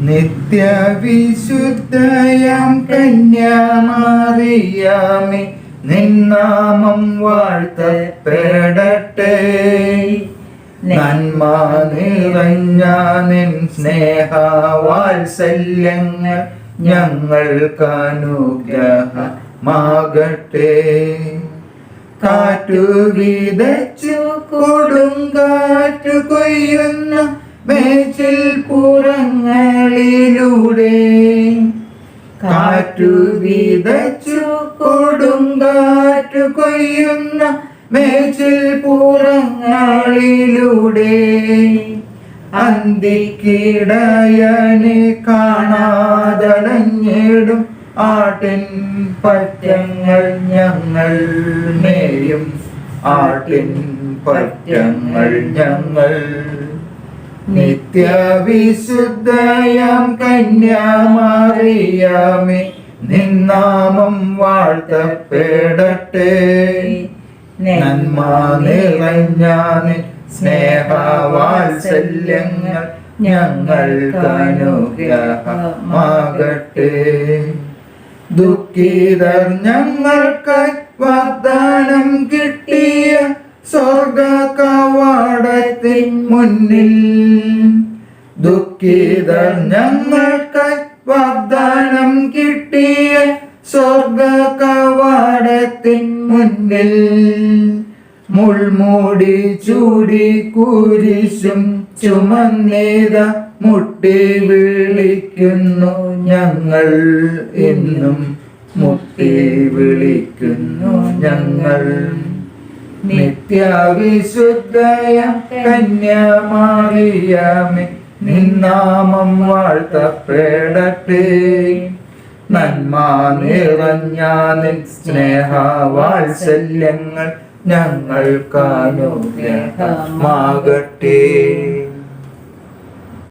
നിത്യവിശുദ്ധയാം കന്യാമറിയാമേ. നിന്നാമം വാഴ്ത്തപ്പെടട്ടെ. നന്മ നിറഞ്ഞ നിൻ സ്നേഹവാത്സല്യങ്ങൾ ഞങ്ങൾക്കനുഗ്രഹമാകട്ടെ കാറ്റു വിതച്ചു കൊടുങ്കാറ്റു കൊയ്യുന്ന മേച്ചിൽ പുറങ്ങളിലൂടെ കാറ്റു വിതച്ചു കൊടുങ്കാറ്റു കൊയ്യുന്ന മേച്ചിൽ പുറങ്ങളിലൂടെ അന്തിക്കിടയനെ കാണാതടഞ്ഞിടും ആട്ടിൻ പറ്റങ്ങൾ ഞങ്ങൾ മേയും ആട്ടിൻ പറ്റങ്ങൾ ഞങ്ങൾ നിത്യവിശുദ്ധയാം കന്യാമറിയാമേ നിന്നാമം വാഴ്ത്തപ്പെടട്ടെ. നന്മ നിറഞ്ഞ സ്നേഹവാത്സല്യങ്ങൾ സ്നേഹവാത്സല്യങ്ങൾ ഞങ്ങൾക്കനുഗ്രഹമാകട്ടെ ദുഃഖിതർ ഞങ്ങൾക്ക് വാഗ്ദാനം കിട്ടിയ കവാടത്തിൻ മുന്നിൽ ദുഃഖിതർ ഞങ്ങൾക്ക് വാഗ്ദാനം കിട്ടിയ സ്വർഗ കവാടത്തിൻ മുന്നിൽ മുൾമൂടി ചൂടി കുരിശും ചുമന്നേത മുട്ടി വിളിക്കുന്നു ഞങ്ങൾ എന്നും മുട്ടി വിളിക്കുന്നു ഞങ്ങൾ. നിത്യവിശുദ്ധയ കന്യമാറിയമേ. നിന്നാമം വാഴ്ത്തപ്പെടട്ടെ നന്മ നിറഞ്ഞ നിൻ സ്നേഹവാത്സല്യങ്ങൾ ഞങ്ങൾക്കനുഗ്രഹമാകട്ടെ